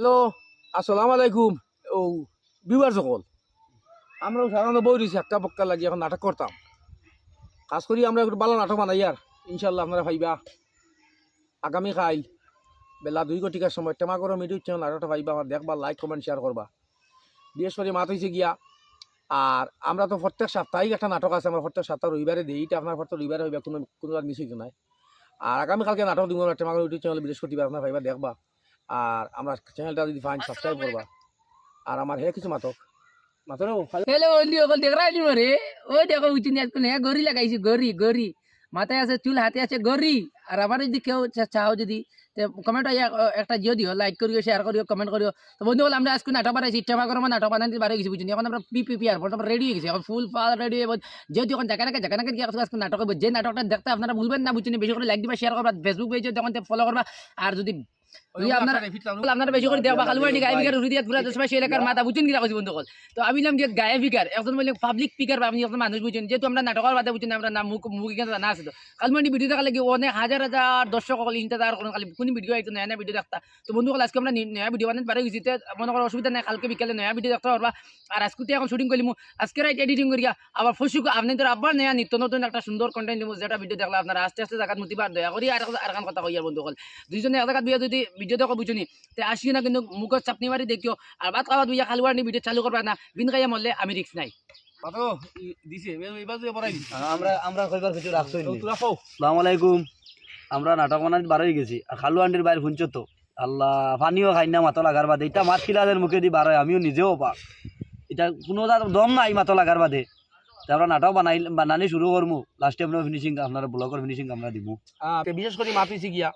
Hello আসসালামু আলাইকুম। ও Bieber সকল আমরা সাধারণত বই রয়েছি একটা পক্কা লাগি এখন নাটক করতাম। কাজ করি আমরা একটু ভালো নাটক বানাই আর। ইনশাল্লাহ আপনারা ভাইবা। আগামী কাল, বেলা দুই কোটিকার সময় টেমা করো মিডিউ চ্যানেল নাটকটা ভাইবা, আমার দেখবা লাইক কমেন্ট শেয়ার করবা। বিশেষ করে মাত হয়েছে গিয়া, আর আমরা তো প্রত্যেক সাপ্তাহিক একটা নাটক আছে, আমরা প্রত্যেক সপ্তাহ রবিবারে দিই, এটা আপনার প্রত্যেক রবিবারে হইবা, কোনো কোনো মিস নাই। আর আগামীকালকে নাটক দিব টেমা করো ইউটিউব চ্যানেল বৃহস্পতিবার, আপনার ভাইবা দেখবা। আর আমরা চ্যানেলটা যদি ফাইন সাবস্ক্রাইব করবা। আর আমার হে কিছু মাতক। মাতরে হেলে ওলি ওকল দেখ রাইলি মরে। ও দেখো উচিত নিয়ে হ্যাঁ গরি লাগাইছি গরি গরি। মাথায় আছে চুল হাতে আছে গরি। আর আমার যদি কেউ চাও যদি কমেন্ট একটা জিও দিও লাইক করিও শেয়ার করিও কমেন্ট করিও। তো বন্ধু বলে আমরা আজকে নাটক বানাইছি ইচ্ছা করে আমরা নাটক বানাইতে বাড়ি গেছি বুঝিনি এখন আমরা পি পি পি আর আমরা রেডি হয়ে গেছি। এখন ফুল ফাল রেডি হয়ে যেহেতু এখন জায়গা নাকি জায়গা নাকি আজকে নাটক হবে। যে নাটকটা দেখতে আপনারা ভুলবেন না বুঝছেন বেশি করে লাইক দিবা শেয়ার করবা ফেসবুক পেজে তখন ফলো করবা আর যদি আপনারা বলে আপনারা বেশি করে দেওয়া খালুয়া গায়ে ফিকার হৃদয় পুরা দশ মাস এলাকার মাথা বুঝছেন কিনা কইছি বন্ধু কল তো আমি নাম দিয়ে গায়ে ফিকার একজন বলে পাবলিক ফিকার আপনি একজন মানুষ বুঝছেন যেহেতু আমরা নাটকের বাদে বুঝছেন আমরা নাম মুখ মুখ এখানে জানা আছে তো। কালমান্ডি ভিডিও দেখা লাগে অনেক হাজার হাজার দর্শক সকল ইন্টার কোনো খালি কোনো ভিডিও একটু নয়া নয়া ভিডিও দেখতা। তো বন্ধু কল আজকে আমরা নয়া ভিডিও বানাতে পারে গেছি মনে করার অসুবিধা নাই কালকে বিকালে নয়া ভিডিও দেখতে পারবা। আর আজকে এখন শুটিং করলিমু আজকে রাইট এডিটিং করিয়া আবার ফসুক আপনাদের আবার নয়া নিত্য নতুন একটা সুন্দর কন্টেন্ট দিব যেটা ভিডিও দেখলে আপনারা আস্তে আস্তে জায়গা মতিবার দয়া করি আর কথা কইয়ার বন্ধু কল দুইজনে এক বিয়া যদি ভিডিও দেখো বুঝুনি তে আসি না কিন্তু মুখত চাপনি মারি দেখিও আর বাদ খাওয়া দুইয়া খালুয়ার নি ভিডিও চালু করবা না বিন খাইয়া মরলে আমি রিক্স নাই। মাতো আমরা আমরা কইবার কিছু রাখছই তো তোরা খাও আসসালামু আলাইকুম। আমরা নাটক বানাতে বার হয়ে গেছি আর খালু আন্টির বাইরে শুনছো তো। আল্লাহ পানিও খাই না মাথা লাগার বাদে। এটা মাছ খিলাদের মুখে দি বারোয় আমিও নিজেও পা এটা কোনো দম নাই মাথা লাগার বাদে। আমরা নাটক বানাই বানানি শুরু করব লাস্টে আমরা ফিনিশিং আপনার ব্লগের ফিনিশিং আমরা দিব বিশেষ করে মাতিছি গিয়া।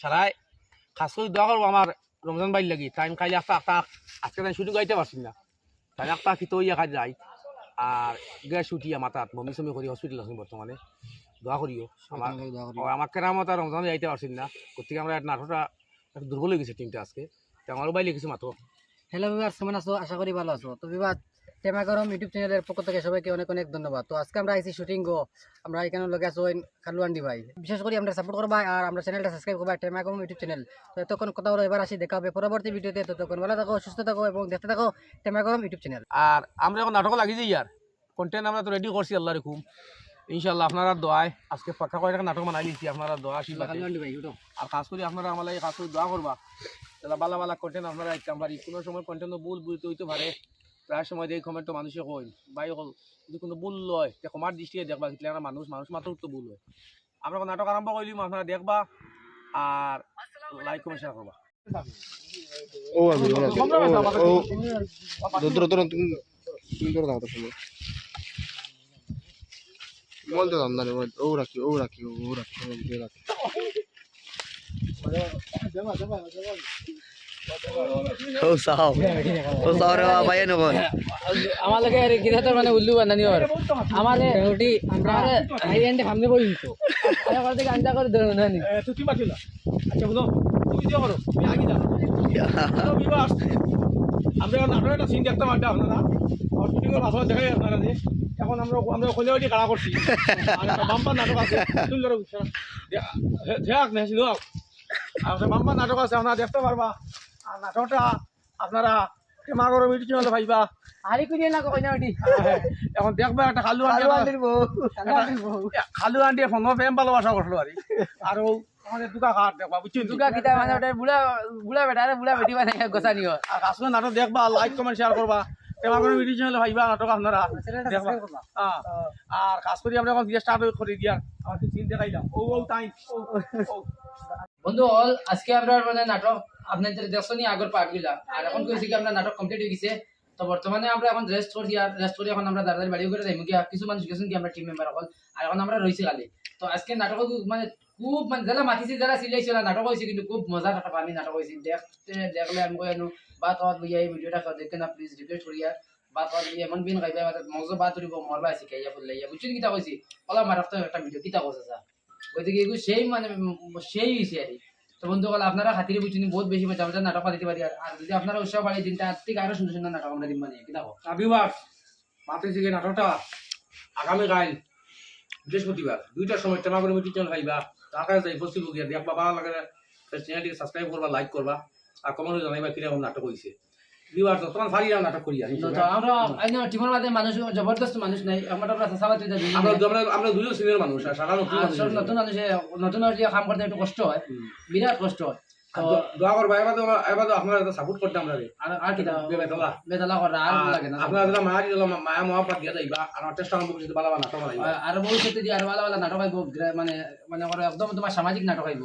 সারাই খাস করে দোয়া করব আমার রমজান বাইর লাগি। টাইম খাইলে একটা একটা আজকে তাই শুটিং গাইতে পারছি না। তাই একটা খিতো ইয়া খাই যাই। আর গ্যাস উঠিয়া মাথাত মমি সমি করি হসপিটাল আছি বর্তমানে। দোয়া করিও। আমার আমার কেরামত আর রমজান যাইতে পারছি না। গতিকে আমরা নাটকটা দুর্বল হয়ে গেছে টিমটা আজকে। তো আমারও বাইলে কিছু মাতো হ্যালো বিভার কেমন আছো? আশা করি ভালো আছো। তো বিভাগ টেমা গরম ইউটিউব চ্যানেলের পক্ষ থেকে সবাইকে অনেক অনেক ধন্যবাদ। তো আজকে আমরা আইছি শুটিং গো। আমরা এখানে লগে আছো খালুয়ান্ডি ভাই। বিশেষ করে আমরা সাপোর্ট করবা আর আমরা চ্যানেলটা সাবস্ক্রাইব করবা টেমা গরম ইউটিউব চ্যানেল তো এতক্ষণ কথা বলো এবার আসি দেখা হবে পরবর্তী ভিডিওতে। ততক্ষণ ভালো থাকো সুস্থ থাকো এবং দেখতে থাকো টেমা গরম ইউটিউব চ্যানেল আর আমরা এখন নাটক লাগি যাই আর। কন্টেন্ট আমরা তো রেডি করছি আল্লাহ রেখুম ইনশাল্লাহ আপনারা দোয়ায় আজকে পাক্কা করে একটা নাটক বানাই দিচ্ছি আপনারা দোয়া ভাই আর খাস করে আপনারা আমার খাস করে দোয়া করবা। তাহলে বালা বালা কন্টেন্ট আপনারা একদম পারি কোনো সময় কন্টেন্ট ভুল বুঝতে হইতে পারে। প্রায় সময় দেখি কমেন্ট তো মানুষে কই বাই হল যদি কোনো ভুল লয় তে কমার দৃষ্টিতে দেখবা কিন্তু আমরা মানুষ মানুষ মাত্র তো ভুল হয়। আমরা নাটক আরম্ভ করলিম আপনারা দেখবা আর লাইক কমেন্ট শেয়ার করবা। ও আমি ও দূর দূর তুমি তুমি করে দাও তো বলতে দাম না ও রাখি ও রাখি ও রাখি ও রাখি। ও সাও ও সাও রে ভাই নকন আমার লাগে আরে কিনা তো মানে উল্লু বানানি ওর আমার রুটি আমরা হাই এন্ডে সামনে বই দিতো আরে আমার থেকে আন্দা করে ধরো না তুই কি আচ্ছা বলো তুমি দিয়ে করো তুমি আগে যাও হ্যালো বিবাস আমরা এখন একটা সিন আপনারা আমার শুটিংয়ের ভাষা দেখাই আপনারা যে এখন আমরা আমরা ওখানে ওইটি কাড়া করছি বাম্পার নাটক আছে। দেখ আর বাম্পার নাটক আছে আপনারা দেখতে পারবা আর নাটকটা আপনারা মাগর মিটি চলে ভাইবা। হারি কুড়িয়ে না কই না এখন দেখবা একটা খালু আন্টি খালু আন্টি ফোন প্রেম ভালোবাসা করল আর। আর আমাদের দুকা খাট দেখবা বুঝছেন দুকা কিতা মানে ওটা বুড়া বুড়া বেটা আরে বুড়া বেটি মানে গোসানি হয় আর আসলে নাটক দেখবা লাইক কমেন্ট শেয়ার করবা। চ্যানেল ভাইবা নাটক আপনারা। দেখবা। হ্যাঁ। আর করে আমরা এখন স্টার্ট করে দিয়া আমার কি চিন্তা খাইলাম। ও ও টাইম বন্ধু অল আজকে আমরা মানে নাটক আপনাদের দেখছনি আগর পার্টগুলা আর এখন কইছি কি আমরা নাটক কমপ্লিট হয়ে গেছে, তো বর্তমানে আমরা এখন রেস্ট করি আর রেস্ট করে এখন আমরা দাদার বাড়ি করে যাইমু কি কিছু মানুষ গেছেন কি আমরা টিম মেম্বার হল আর এখন আমরা রইছি খালি তো আজকে নাটক মানে খুব মানে যারা মাতিছি যারা সিলাইছে না নাটক হয়েছে কিন্তু খুব মজার একটা আমি নাটক হয়েছে দেখতে, দেখলে আমি কই আনো, বা তোমার বুঝিয়া এই ভিডিওটা দেখে না প্লিজ রিকোয়েস্ট করিয়া বা তোমার এমন বিন খাইবা মানে মজা বা তুলিব মরবা শিখাইয়া বললাইয়া বুঝছি কিতা কইছি ওলা মারাফ তো একটা ভিডিও কিতা কইছে স্যার সেই মানে সেই হয়েছে আর। তো বন্ধুগুলো আপনারা খাতিরে বুঝছেন বহুত বেশি মজা মজা নাটক দিতে পারি। আর আর যদি আপনারা উৎসাহ বাড়ি দিন তার থেকে আরও সুন্দর সুন্দর নাটক আমরা দিন মানে কি দেখো? আবিবার মাতে যে নাটকটা আগামীকাল বৃহস্পতিবার, দুইটার সময় টেমা করে মিটিং হইবা তার যাই উপস্থিত গিয়া দেখবা, ভালো লাগে চ্যানেলটিকে সাবস্ক্রাইব করবা লাইক করবা, আর কমন জানাইবা কীরকম নাটক হয়েছে তো তোমার নাটক করি আর তো আমরা আইন টিমের মাঝে মানুষ জবরদস্ত মানুষ নাই একমাত্র আমরা সাবাতি আমরা আমরা আমরা দুজন সিনিয়র মানুষ আর সারা নতুন মানুষ। নতুন মানুষে নতুন মানুষ কাম করতে একটু কষ্ট হয় বিরাট কষ্ট হয়। তো দোয়া করবা এবার তো এবার তো আপনারা সাপোর্ট করতে আমরা আর আর কি দাও? বেবেতলা বেতলা করা আর লাগে না। আপনারা যারা মায়া মহাপাত দিয়া যাইবা আর নাটক বানাইবা আর ভবিষ্যতে দিয়ে আরও ভালো ভালো নাটক আইব মানে মানে একদম তোমার সামাজিক নাটক আইব